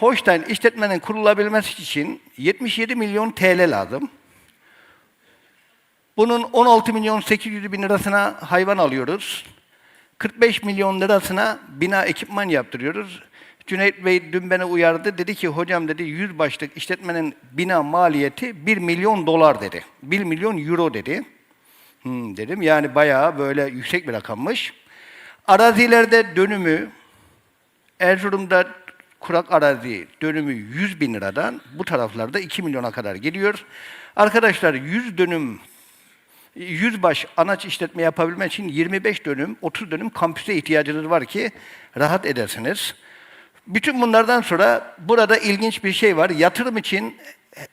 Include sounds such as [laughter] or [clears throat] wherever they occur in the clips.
Holstein işletmenin kurulabilmesi için 77 milyon TL lazım. Bunun 16 milyon 800 bin lirasına hayvan alıyoruz. 45 milyon lirasına bina ekipman yaptırıyoruz. Cüneyt Bey dün beni uyardı. Dedi ki hocam dedi 100 başlık işletmenin bina maliyeti 1 milyon dolar dedi. 1 milyon euro dedi. Hmm, dedim yani bayağı böyle yüksek bir rakammış. Arazilerde dönümü Erzurum'da kurak arazi dönümü 100 bin liradan bu taraflarda 2 milyona kadar geliyor. Arkadaşlar 100 dönüm 100 baş anaç işletme yapabilmek için 25 dönüm, 30 dönüm kampüse ihtiyacınız var ki rahat edersiniz. Bütün bunlardan sonra burada ilginç bir şey var. Yatırım için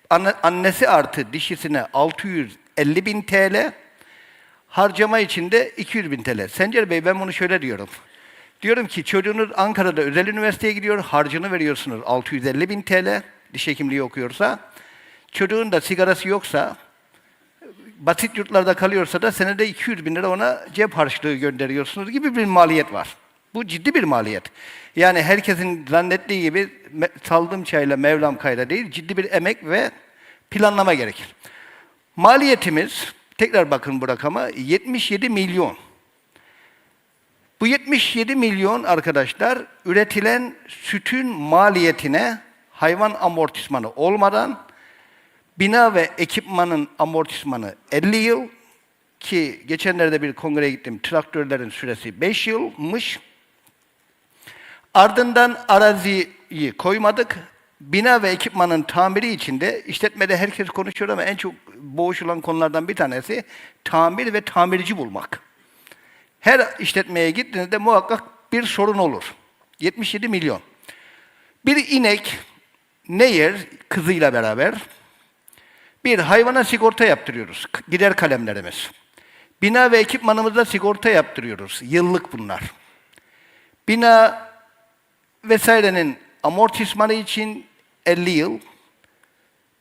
anne- annesi artı dişisine 650 bin TL, harcama için de 200 bin TL. Sencer Bey ben bunu şöyle diyorum. Diyorum ki çocuğunuz Ankara'da özel üniversiteye gidiyor, harcını veriyorsunuz 650 bin TL, diş hekimliği okuyorsa. Çocuğun da sigarası yoksa, basit yurtlarda kalıyorsa da senede 200 bin lira ona cep harçlığı gönderiyorsunuz gibi bir maliyet var. Bu ciddi bir maliyet. Yani herkesin zannettiği gibi saldım çayla Mevlam kayda değil, ciddi bir emek ve planlama gerekir. Maliyetimiz, tekrar bakın bu rakama, 77 milyon. Bu 77 milyon arkadaşlar üretilen sütün maliyetine hayvan amortismanı olmadan bina ve ekipmanın amortismanı 50 yıl ki geçenlerde bir kongreye gittim. Traktörlerin süresi 5 yılmış. Ardından araziyi koymadık. Bina ve ekipmanın tamiri içinde işletmede herkes konuşuyor ama en çok boğuşulan konulardan bir tanesi tamir ve tamirci bulmak. Her işletmeye gittiğinizde muhakkak bir sorun olur. 77 milyon. Bir inek ne yer kızıyla beraber? Bir, hayvana sigorta yaptırıyoruz. Gider kalemlerimiz. Bina ve ekipmanımızda sigorta yaptırıyoruz. Yıllık bunlar. Bina vesairenin amortismanı için 50 yıl.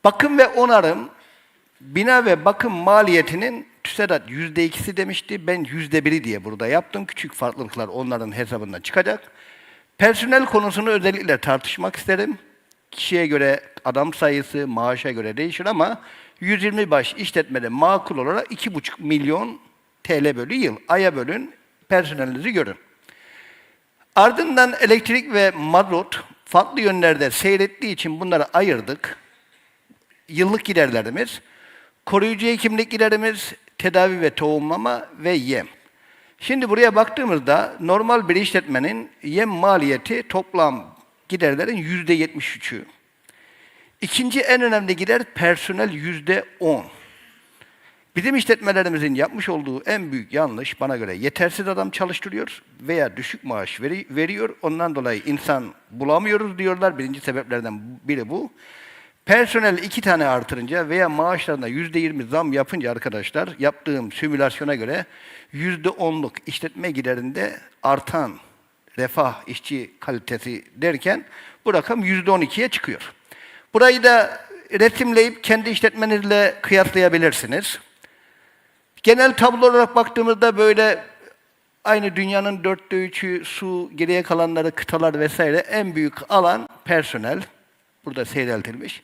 Bakım ve onarım, bina ve bakım maliyetinin TÜSEDAT yüzde ikisi demişti. Ben yüzde biri diye burada yaptım. Küçük farklılıklar onların hesabından çıkacak. Personel konusunu özellikle tartışmak isterim. Kişiye göre adam sayısı, maaşa göre değişir ama 120 baş işletmede makul olarak 2,5 milyon TL bölü yıl. Aya bölün, personelinizi görün. Ardından elektrik ve mazot farklı yönlerde seyrettiği için bunları ayırdık. Yıllık giderlerimiz, koruyucu hekimlik giderimiz, tedavi ve tohumlama ve yem. Şimdi buraya baktığımızda normal bir işletmenin yem maliyeti toplam giderlerin yüzde yetmiş üçü. İkinci en önemli gider personel yüzde on. Bizim işletmelerimizin yapmış olduğu en büyük yanlış bana göre yetersiz adam çalıştırıyor veya düşük maaş veri- veriyor. Ondan dolayı insan bulamıyoruz diyorlar. Birinci sebeplerden biri bu. Personel iki tane artırınca veya maaşlarına yüzde yirmi zam yapınca arkadaşlar yaptığım simülasyona göre yüzde onluk işletme giderinde artan refah işçi kalitesi derken bu rakam yüzde on ikiye çıkıyor. Burayı da resimleyip kendi işletmenizle kıyaslayabilirsiniz. Genel tablo olarak baktığımızda böyle aynı dünyanın dörtte üçü su, geriye kalanları kıtalar vesaire en büyük alan personel. Burada seyreltilmiş.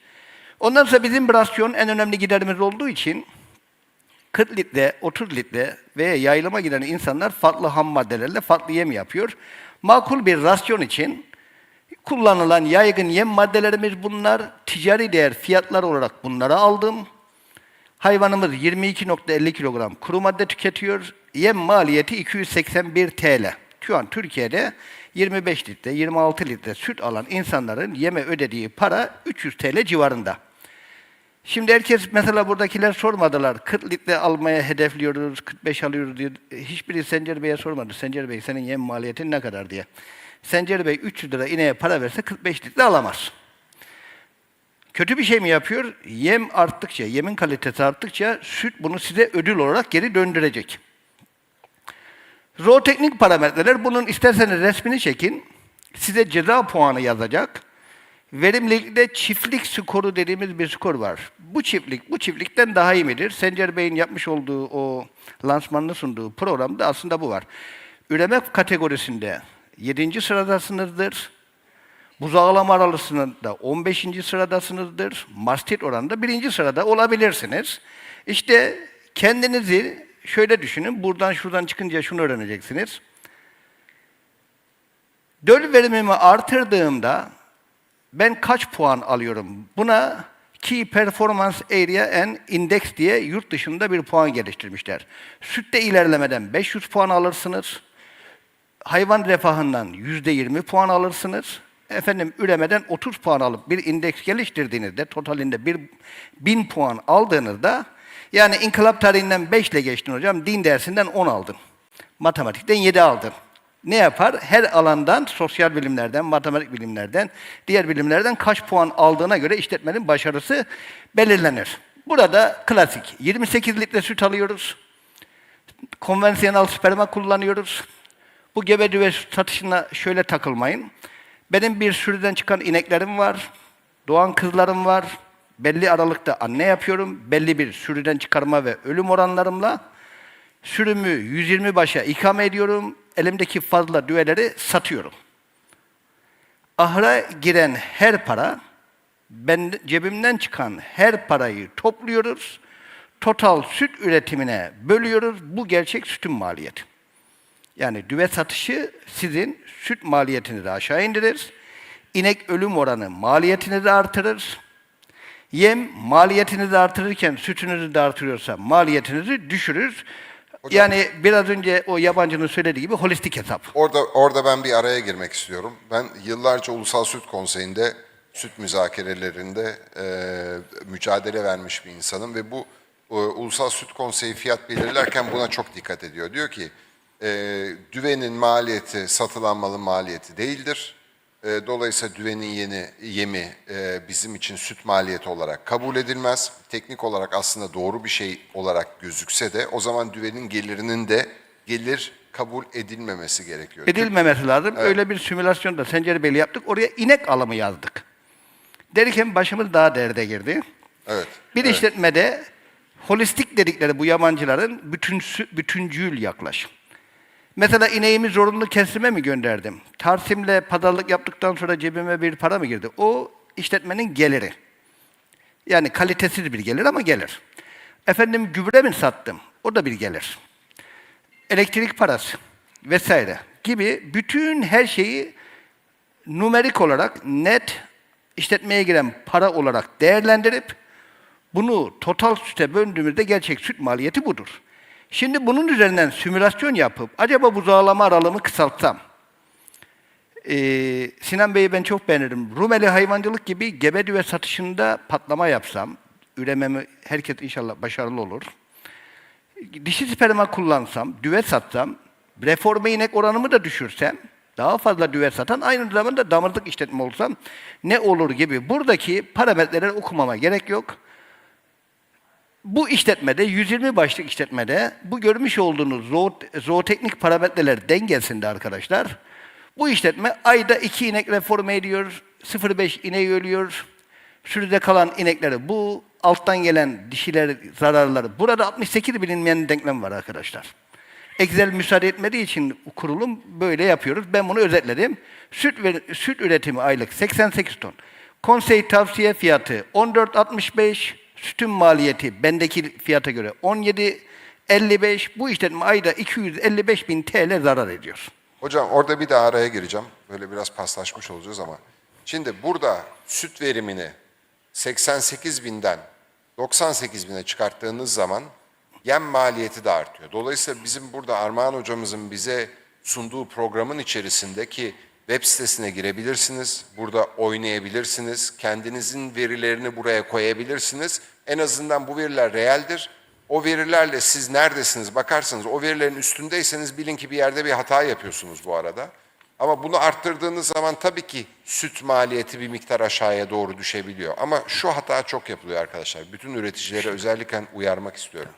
Ondan sonra bizim rasyon en önemli giderimiz olduğu için 40 litre, 30 litre veya yayılıma giden insanlar farklı ham maddelerle farklı yem yapıyor. Makul bir rasyon için kullanılan yaygın yem maddelerimiz bunlar. Ticari değer fiyatlar olarak bunları aldım. Hayvanımız 22.50 kilogram kuru madde tüketiyor. Yem maliyeti 281 TL. Şu an Türkiye'de 25 litre, 26 litre süt alan insanların yeme ödediği para 300 TL civarında. Şimdi herkes mesela buradakiler sormadılar. 40 litre almaya hedefliyoruz, 45 alıyoruz diye. Hiçbiri Sencer Bey'e sormadı. Sencer Bey senin yem maliyetin ne kadar diye. Sencer Bey 300 lira ineğe para verse 45 litre alamaz. Kötü bir şey mi yapıyor? Yem arttıkça, yemin kalitesi arttıkça süt bunu size ödül olarak geri döndürecek. Zooteknik parametreler bunun isterseniz resmini çekin. Size ceza puanı yazacak. Verimlilikte çiftlik skoru dediğimiz bir skor var. Bu çiftlik bu çiftlikten daha iyi midir? Sencer Bey'in yapmış olduğu o lansmanını sunduğu programda aslında bu var. Üreme kategorisinde 7. sıradasınızdır. Buzağlama aralısında 15. sıradasınızdır. Mastit oranında 1. sırada olabilirsiniz. İşte kendinizi şöyle düşünün. Buradan şuradan çıkınca şunu öğreneceksiniz. Döl verimimi artırdığımda ben kaç puan alıyorum? Buna Key Performance Area and Index diye yurt dışında bir puan geliştirmişler. Sütte ilerlemeden 500 puan alırsınız. Hayvan refahından %20 puan alırsınız. Efendim üremeden 30 puan alıp bir indeks geliştirdiğinizde totalinde bir 1000 puan aldığınızda yani inkılap tarihinden 5 ile geçtin hocam, din dersinden 10 aldın. Matematikten 7 aldın. Ne yapar? Her alandan, sosyal bilimlerden, matematik bilimlerden, diğer bilimlerden kaç puan aldığına göre işletmenin başarısı belirlenir. Burada klasik 28 litre süt alıyoruz. Konvansiyonel sperma kullanıyoruz. Bu gebe düve satışına şöyle takılmayın. Benim bir sürüden çıkan ineklerim var. Doğan kızlarım var. Belli aralıkta anne yapıyorum. Belli bir sürüden çıkarma ve ölüm oranlarımla sürümü 120 başa ikame ediyorum. Elimdeki fazla düveleri satıyorum. Ahıra giren her para, ben cebimden çıkan her parayı topluyoruz. Total süt üretimine bölüyoruz. Bu gerçek sütün maliyeti. Yani düve satışı sizin süt maliyetinizi aşağı indirir. İnek ölüm oranı maliyetinizi artırır. Yem maliyetinizi artırırken sütünüzü de artırıyorsa maliyetinizi düşürür. Yani biraz önce o yabancının söylediği gibi holistik hesap. Orada orada ben bir araya girmek istiyorum. Ben yıllarca Ulusal Süt Konseyi'nde süt müzakerelerinde e, mücadele vermiş bir insanım ve bu e, Ulusal Süt Konseyi fiyat belirlerken buna çok dikkat ediyor. Diyor ki e, düvenin maliyeti satılan malın maliyeti değildir. E, dolayısıyla düvenin yeni yemi e, bizim için süt maliyeti olarak kabul edilmez. Teknik olarak aslında doğru bir şey olarak gözükse de o zaman düvenin gelirinin de gelir kabul edilmemesi gerekiyor. Edilmemesi lazım. Öyle bir simülasyonda Sencerbeyli yaptık. Oraya inek alımı yazdık. Derken başımız daha derde girdi. Evet. Bir evet. işletmede holistik dedikleri bu yabancıların bütün bütüncül yaklaşım. Mesela ineğimi zorunlu kesime mi gönderdim? Tarsimle pazarlık yaptıktan sonra cebime bir para mı girdi? O işletmenin geliri. Yani kalitesiz bir gelir ama gelir. Efendim gübre mi sattım? O da bir gelir. Elektrik parası vesaire gibi bütün her şeyi numerik olarak net işletmeye giren para olarak değerlendirip bunu total süte böldüğümüzde gerçek süt maliyeti budur. Şimdi bunun üzerinden simülasyon yapıp acaba buzağlama aralığımı kısaltsam, ee, Sinan Bey'i ben çok beğenirim. Rumeli hayvancılık gibi gebe düve satışında patlama yapsam, ürememi herkes inşallah başarılı olur. Dişi sperma kullansam, düve satsam, reforme inek oranımı da düşürsem, daha fazla düve satan, aynı zamanda damızlık işletme olsam ne olur gibi. Buradaki parametreleri okumama gerek yok. Bu işletmede, 120 başlık işletmede bu görmüş olduğunuz zoo, zooteknik parametreler dengesinde arkadaşlar, bu işletme ayda iki inek reforme ediyor, 0,5 ineği ölüyor, sürüde kalan inekleri bu, alttan gelen dişiler zararları. Burada 68 bilinmeyen denklem var arkadaşlar. Excel müsaade etmediği için kurulum böyle yapıyoruz. Ben bunu özetledim. Süt, ve, süt üretimi aylık 88 ton. Konsey tavsiye fiyatı 14.65, sütün maliyeti bendeki fiyata göre 17.55, bu işletme ayda 255 bin TL zarar ediyor. Hocam orada bir daha araya gireceğim. Böyle biraz paslaşmış olacağız ama. Şimdi burada süt verimini 88 binden 98 bine çıkarttığınız zaman yem maliyeti de artıyor. Dolayısıyla bizim burada Armağan hocamızın bize sunduğu programın içerisindeki web sitesine girebilirsiniz. Burada oynayabilirsiniz. Kendinizin verilerini buraya koyabilirsiniz. En azından bu veriler realdir. O verilerle siz neredesiniz bakarsanız o verilerin üstündeyseniz bilin ki bir yerde bir hata yapıyorsunuz bu arada. Ama bunu arttırdığınız zaman tabii ki süt maliyeti bir miktar aşağıya doğru düşebiliyor. Ama şu hata çok yapılıyor arkadaşlar. Bütün üreticilere özellikle uyarmak istiyorum.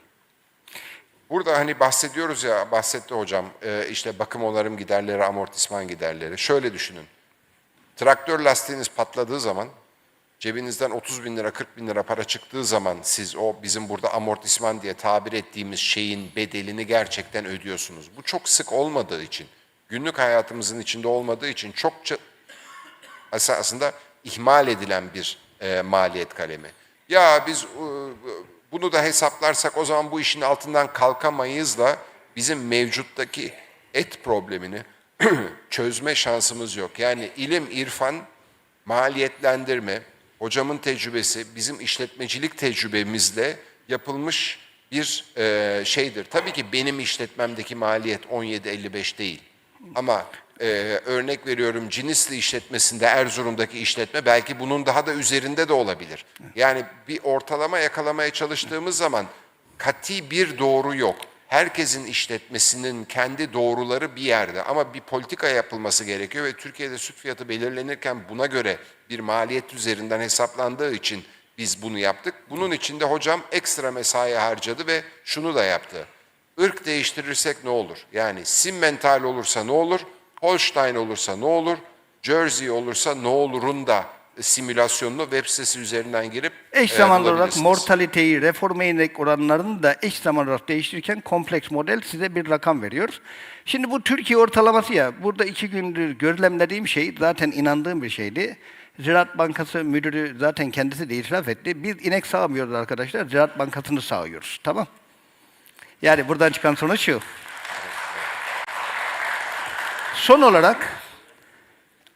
Burada hani bahsediyoruz ya, bahsetti hocam, e, işte bakım onarım giderleri, amortisman giderleri. Şöyle düşünün. Traktör lastiğiniz patladığı zaman, cebinizden 30 bin lira, 40 bin lira para çıktığı zaman siz o bizim burada amortisman diye tabir ettiğimiz şeyin bedelini gerçekten ödüyorsunuz. Bu çok sık olmadığı için, günlük hayatımızın içinde olmadığı için çokça Esasında ihmal edilen bir e, maliyet kalemi. Ya biz bunu da hesaplarsak o zaman bu işin altından kalkamayız da bizim mevcuttaki et problemini [clears throat] çözme şansımız yok. Yani ilim, irfan, maliyetlendirme, hocamın tecrübesi, bizim işletmecilik tecrübemizle yapılmış bir e, şeydir. Tabii ki benim işletmemdeki maliyet 17.55 değil. Ama e, örnek veriyorum Cinisli işletmesinde Erzurum'daki işletme belki bunun daha da üzerinde de olabilir. Yani bir ortalama yakalamaya çalıştığımız zaman kati bir doğru yok. Herkesin işletmesinin kendi doğruları bir yerde ama bir politika yapılması gerekiyor ve Türkiye'de süt fiyatı belirlenirken buna göre bir maliyet üzerinden hesaplandığı için biz bunu yaptık. Bunun için de hocam ekstra mesai harcadı ve şunu da yaptı. Irk değiştirirsek ne olur? Yani Simmental olursa ne olur? Holstein olursa ne olur? Jersey olursa ne olurun da simülasyonunu web sitesi üzerinden girip Eş e, zamanlı olarak mortaliteyi, reforme index oranlarını da eş zamanlı olarak değiştirirken kompleks model size bir rakam veriyor. Şimdi bu Türkiye ortalaması ya, burada iki gündür gözlemlediğim şey zaten inandığım bir şeydi. Ziraat Bankası müdürü zaten kendisi de itiraf etti. Biz inek sağmıyoruz arkadaşlar, Ziraat Bankası'nı sağıyoruz. Tamam. Yani buradan çıkan sonuç şu. Son olarak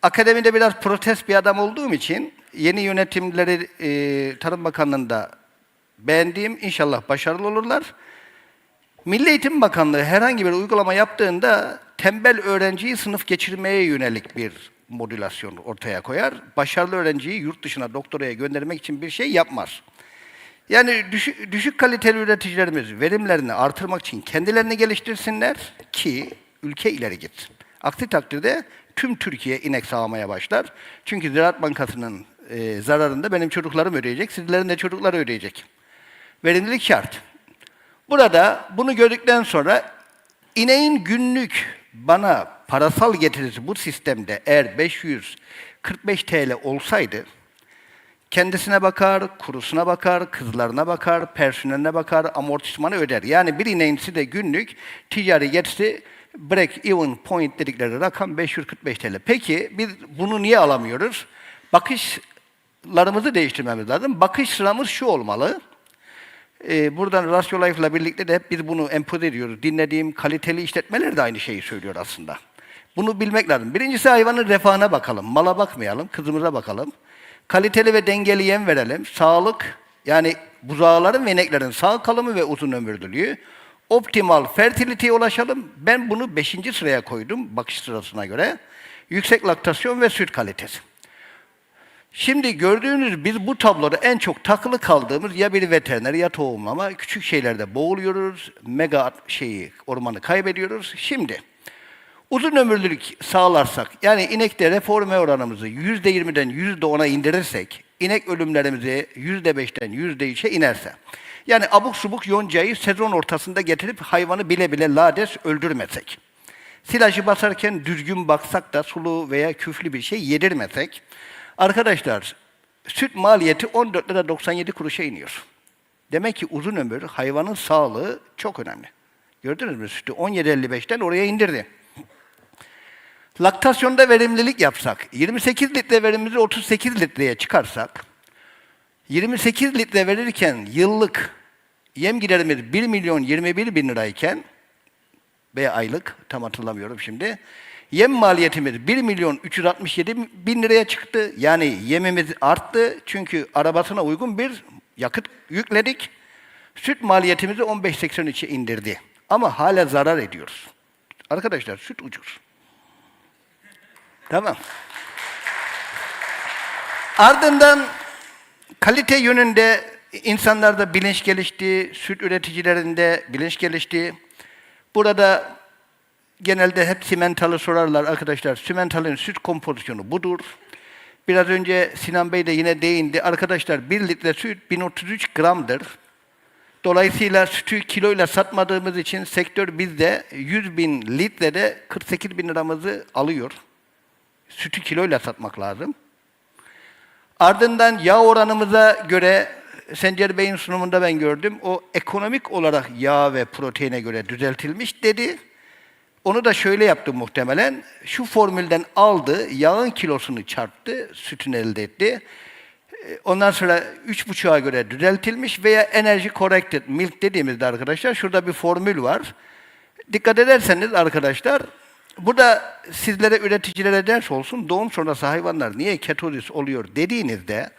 akademide biraz protest bir adam olduğum için yeni yönetimleri e, Tarım Bakanlığı'nda beğendiğim inşallah başarılı olurlar. Milli Eğitim Bakanlığı herhangi bir uygulama yaptığında tembel öğrenciyi sınıf geçirmeye yönelik bir modülasyon ortaya koyar. Başarılı öğrenciyi yurt dışına doktoraya göndermek için bir şey yapmaz. Yani düşük, düşük kaliteli üreticilerimiz verimlerini artırmak için kendilerini geliştirsinler ki ülke ileri gitsin. Aksi takdirde tüm Türkiye inek sağmaya başlar. Çünkü Ziraat Bankası'nın e, zararını da benim çocuklarım ödeyecek, sizlerin de çocukları ödeyecek. Verimlilik şart. Burada bunu gördükten sonra ineğin günlük bana parasal getirisi bu sistemde eğer 545 TL olsaydı Kendisine bakar, kurusuna bakar, kızlarına bakar, personeline bakar, amortismanı öder. Yani bir ineğin de günlük ticari getiri break even point dedikleri rakam 545 TL. Peki biz bunu niye alamıyoruz? Bakışlarımızı değiştirmemiz lazım. Bakış sıramız şu olmalı. Ee, buradan Ratio Life'la birlikte de hep biz bunu empoze ediyoruz. Dinlediğim kaliteli işletmeler de aynı şeyi söylüyor aslında. Bunu bilmek lazım. Birincisi hayvanın refahına bakalım. Mala bakmayalım, kızımıza bakalım. Kaliteli ve dengeli yem verelim. Sağlık, yani buzağların ve ineklerin sağ kalımı ve uzun ömürlülüğü. Optimal fertility'ye ulaşalım. Ben bunu beşinci sıraya koydum bakış sırasına göre. Yüksek laktasyon ve süt kalitesi. Şimdi gördüğünüz biz bu tabloda en çok takılı kaldığımız ya bir veteriner ya tohumlama. Küçük şeylerde boğuluyoruz. Mega şeyi ormanı kaybediyoruz. Şimdi uzun ömürlülük sağlarsak yani inekte reforme oranımızı yüzde yirmiden yüzde ona indirirsek inek ölümlerimizi yüzde beşten yüzde üçe inerse yani abuk subuk yoncayı sezon ortasında getirip hayvanı bile bile lades öldürmesek silajı basarken düzgün baksak da sulu veya küflü bir şey yedirmesek arkadaşlar süt maliyeti 14 lira 97 kuruşa iniyor. Demek ki uzun ömür hayvanın sağlığı çok önemli. Gördünüz mü sütü 17.55'ten oraya indirdi. Laktasyonda verimlilik yapsak, 28 litre verimimizi 38 litreye çıkarsak, 28 litre verirken yıllık yem giderimiz 1 milyon 21 bin lirayken veya aylık tam hatırlamıyorum şimdi. Yem maliyetimiz 1 milyon 367 bin liraya çıktı. Yani yemimiz arttı çünkü arabasına uygun bir yakıt yükledik. Süt maliyetimizi 15.83'e indirdi. Ama hala zarar ediyoruz. Arkadaşlar süt ucuz. Tamam. Ardından kalite yönünde insanlarda bilinç gelişti, süt üreticilerinde bilinç gelişti. Burada genelde hep simentalı sorarlar arkadaşlar. Simentalın süt kompozisyonu budur. Biraz önce Sinan Bey de yine değindi. Arkadaşlar 1 litre süt 1033 gramdır. Dolayısıyla sütü kiloyla satmadığımız için sektör bizde 100 bin litrede 48 bin liramızı alıyor. Sütü kiloyla satmak lazım. Ardından yağ oranımıza göre Sencer Bey'in sunumunda ben gördüm. O ekonomik olarak yağ ve proteine göre düzeltilmiş dedi. Onu da şöyle yaptı muhtemelen. Şu formülden aldı, yağın kilosunu çarptı, sütün elde etti. E, Ondan sonra üç buçuğa göre düzeltilmiş veya enerji corrected milk dediğimizde arkadaşlar şurada bir formül var. Dikkat ederseniz arkadaşlar burada sizlere üreticilere ders olsun doğum sonrası hayvanlar niye ketozis oluyor dediğinizde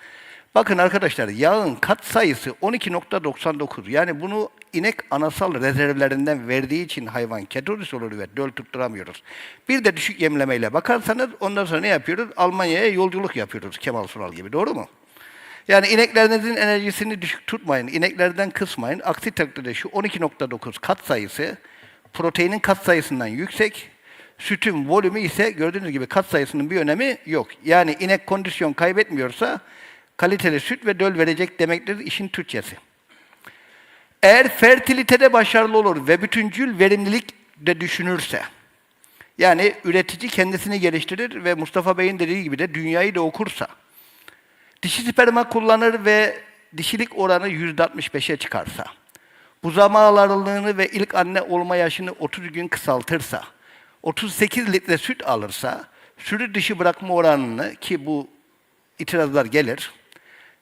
bakın arkadaşlar yağın kat sayısı 12.99 yani bunu inek anasal rezervlerinden verdiği için hayvan ketozis olur ve döl tutturamıyoruz. Bir de düşük yemlemeyle bakarsanız ondan sonra ne yapıyoruz? Almanya'ya yolculuk yapıyoruz Kemal Sunal gibi doğru mu? Yani ineklerinizin enerjisini düşük tutmayın, ineklerden kısmayın. Aksi takdirde şu 12.9 kat sayısı proteinin kat sayısından yüksek, sütün volümü ise gördüğünüz gibi kat sayısının bir önemi yok. Yani inek kondisyon kaybetmiyorsa kaliteli süt ve döl verecek demektir işin Türkçesi. Eğer fertilitede başarılı olur ve bütüncül verimlilik de düşünürse, yani üretici kendisini geliştirir ve Mustafa Bey'in dediği gibi de dünyayı da okursa, dişi sperma kullanır ve dişilik oranı %65'e çıkarsa, buzama ağırlığını ve ilk anne olma yaşını 30 gün kısaltırsa, 38 litre süt alırsa, sürü dişi bırakma oranını ki bu itirazlar gelir,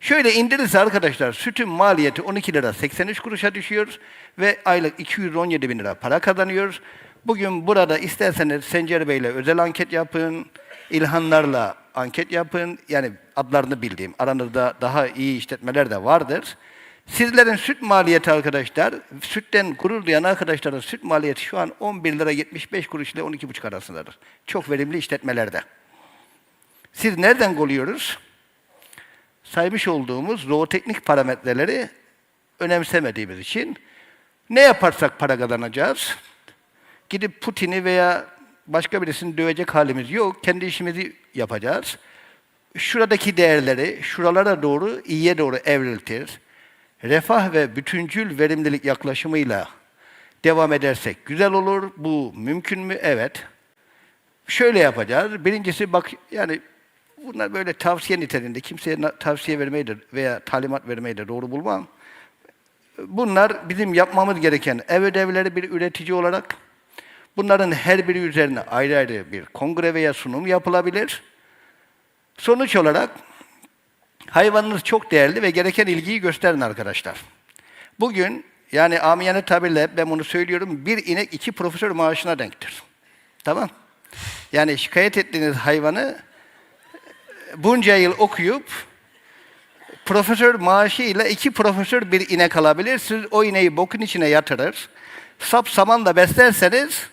Şöyle indirirse arkadaşlar sütün maliyeti 12 lira 83 kuruşa düşüyor ve aylık 217 bin lira para kazanıyor. Bugün burada isterseniz Sencer Bey'le özel anket yapın, İlhanlarla anket yapın. Yani adlarını bildiğim, aranızda daha iyi işletmeler de vardır. Sizlerin süt maliyeti arkadaşlar, sütten gurur duyan arkadaşların süt maliyeti şu an 11 lira 75 kuruş ile 12,5 arasındadır. Çok verimli işletmelerde. Siz nereden goluyoruz? saymış olduğumuz zooteknik parametreleri önemsemediğimiz için ne yaparsak para kazanacağız? Gidip Putin'i veya başka birisini dövecek halimiz yok. Kendi işimizi yapacağız. Şuradaki değerleri şuralara doğru, iyiye doğru evriltir. Refah ve bütüncül verimlilik yaklaşımıyla devam edersek güzel olur. Bu mümkün mü? Evet. Şöyle yapacağız. Birincisi bak yani bunlar böyle tavsiye niteliğinde. Kimseye tavsiye vermeyi de veya talimat vermeyi de doğru bulmam. Bunlar bizim yapmamız gereken ev ödevleri bir üretici olarak. Bunların her biri üzerine ayrı ayrı bir kongre veya sunum yapılabilir. Sonuç olarak hayvanınız çok değerli ve gereken ilgiyi gösterin arkadaşlar. Bugün yani amiyane tabirle ben bunu söylüyorum bir inek iki profesör maaşına denktir. Tamam. Yani şikayet ettiğiniz hayvanı bunca yıl okuyup profesör maaşıyla iki profesör bir inek alabilir. Siz o ineği bokun içine yatırır. Sap samanla beslerseniz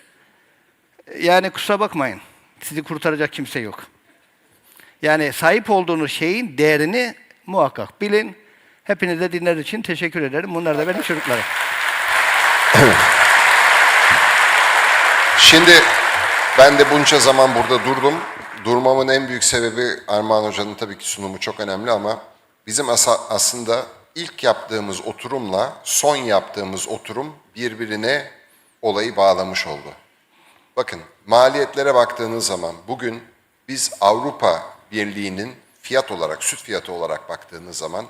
yani kusura bakmayın. Sizi kurtaracak kimse yok. Yani sahip olduğunuz şeyin değerini muhakkak bilin. Hepinize dinlediğiniz için teşekkür ederim. Bunlar da benim çocuklarım. Şimdi ben de bunca zaman burada durdum. Durmamın en büyük sebebi Armağan Hoca'nın tabii ki sunumu çok önemli ama bizim asa- aslında ilk yaptığımız oturumla son yaptığımız oturum birbirine olayı bağlamış oldu. Bakın maliyetlere baktığınız zaman bugün biz Avrupa Birliği'nin fiyat olarak, süt fiyatı olarak baktığınız zaman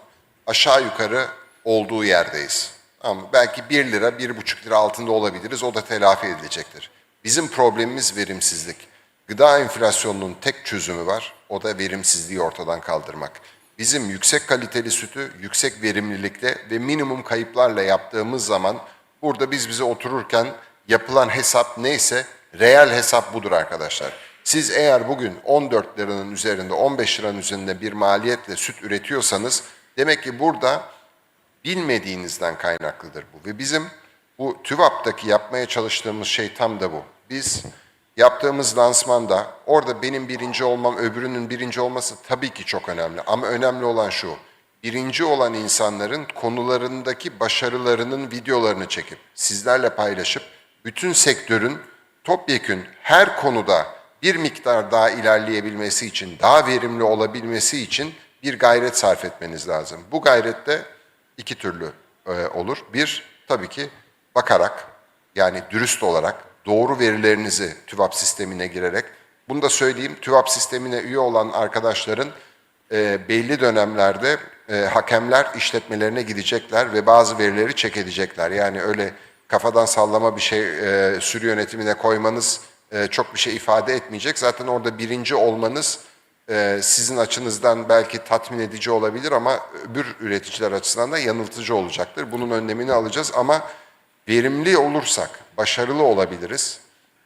aşağı yukarı olduğu yerdeyiz. Ama belki 1 lira, 1,5 lira altında olabiliriz. O da telafi edilecektir. Bizim problemimiz verimsizlik. Gıda enflasyonunun tek çözümü var. O da verimsizliği ortadan kaldırmak. Bizim yüksek kaliteli sütü yüksek verimlilikle ve minimum kayıplarla yaptığımız zaman burada biz bize otururken yapılan hesap neyse reel hesap budur arkadaşlar. Siz eğer bugün 14 liranın üzerinde 15 liranın üzerinde bir maliyetle süt üretiyorsanız demek ki burada bilmediğinizden kaynaklıdır bu. Ve bizim bu TÜVAP'taki yapmaya çalıştığımız şey tam da bu. Biz yaptığımız lansmanda orada benim birinci olmam, öbürünün birinci olması tabii ki çok önemli. Ama önemli olan şu, birinci olan insanların konularındaki başarılarının videolarını çekip sizlerle paylaşıp bütün sektörün topyekün her konuda bir miktar daha ilerleyebilmesi için, daha verimli olabilmesi için bir gayret sarf etmeniz lazım. Bu gayrette iki türlü e, olur. Bir, tabii ki bakarak, yani dürüst olarak, doğru verilerinizi TÜVAP sistemine girerek, bunu da söyleyeyim, TÜVAP sistemine üye olan arkadaşların e, belli dönemlerde e, hakemler işletmelerine gidecekler ve bazı verileri çek edecekler. Yani öyle kafadan sallama bir şey e, sürü yönetimine koymanız e, çok bir şey ifade etmeyecek. Zaten orada birinci olmanız e, sizin açınızdan belki tatmin edici olabilir ama öbür üreticiler açısından da yanıltıcı olacaktır. Bunun önlemini alacağız ama verimli olursak başarılı olabiliriz.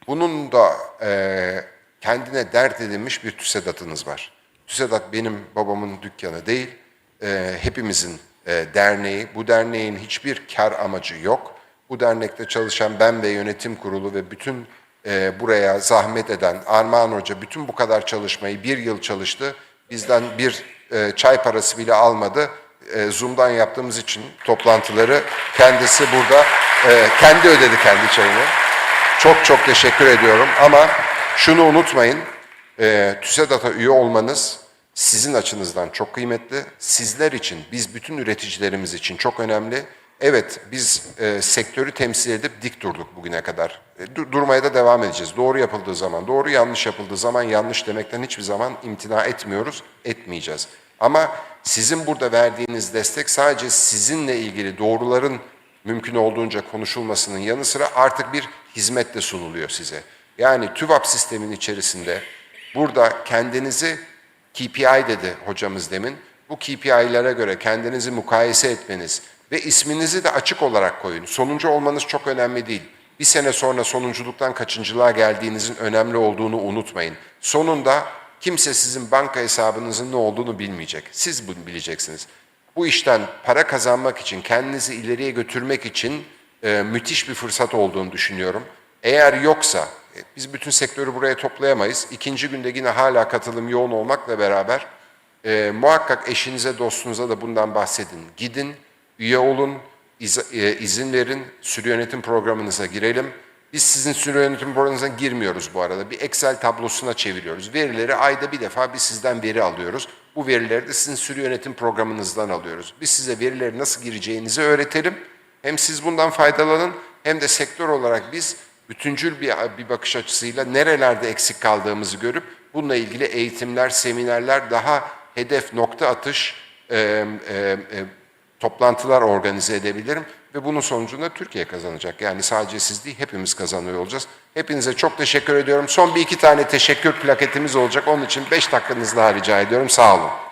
Bunun da e, kendine dert edinmiş bir TÜSEDAT'ınız var. TÜSEDAT benim babamın dükkanı değil, hepimizin derneği. Bu derneğin hiçbir kar amacı yok. Bu dernekte çalışan ben ve yönetim kurulu ve bütün e, buraya zahmet eden Armağan Hoca bütün bu kadar çalışmayı bir yıl çalıştı. Bizden bir e, çay parası bile almadı. E, Zoom'dan yaptığımız için toplantıları kendisi burada e, kendi ödedi kendi çayını. Çok çok teşekkür ediyorum ama şunu unutmayın, e, TÜSEDAT'a üye olmanız sizin açınızdan çok kıymetli. Sizler için, biz bütün üreticilerimiz için çok önemli. Evet, biz e, sektörü temsil edip dik durduk bugüne kadar. E, du- durmaya da devam edeceğiz. Doğru yapıldığı zaman, doğru yanlış yapıldığı zaman yanlış demekten hiçbir zaman imtina etmiyoruz, etmeyeceğiz. Ama sizin burada verdiğiniz destek sadece sizinle ilgili doğruların mümkün olduğunca konuşulmasının yanı sıra artık bir hizmet de sunuluyor size. Yani TÜVAP sistemin içerisinde burada kendinizi KPI dedi hocamız demin. Bu KPI'lere göre kendinizi mukayese etmeniz ve isminizi de açık olarak koyun. Sonuncu olmanız çok önemli değil. Bir sene sonra sonunculuktan kaçıncılığa geldiğinizin önemli olduğunu unutmayın. Sonunda kimse sizin banka hesabınızın ne olduğunu bilmeyecek. Siz bunu bileceksiniz. Bu işten para kazanmak için, kendinizi ileriye götürmek için e, müthiş bir fırsat olduğunu düşünüyorum. Eğer yoksa, e, biz bütün sektörü buraya toplayamayız. İkinci günde yine hala katılım yoğun olmakla beraber e, muhakkak eşinize, dostunuza da bundan bahsedin. Gidin, üye olun, iz- e, izin verin, sürü yönetim programınıza girelim. Biz sizin sürü yönetim programınıza girmiyoruz bu arada. Bir Excel tablosuna çeviriyoruz. Verileri ayda bir defa biz sizden veri alıyoruz. Bu verileri de sizin sürü yönetim programınızdan alıyoruz. Biz size verileri nasıl gireceğinizi öğretelim. Hem siz bundan faydalanın hem de sektör olarak biz bütüncül bir, bir bakış açısıyla nerelerde eksik kaldığımızı görüp bununla ilgili eğitimler, seminerler, daha hedef nokta atış e, e, e, toplantılar organize edebilirim ve bunun sonucunda Türkiye kazanacak. Yani sadece siz değil hepimiz kazanıyor olacağız. Hepinize çok teşekkür ediyorum. Son bir iki tane teşekkür plaketimiz olacak. Onun için beş dakikanızı daha rica ediyorum. Sağ olun.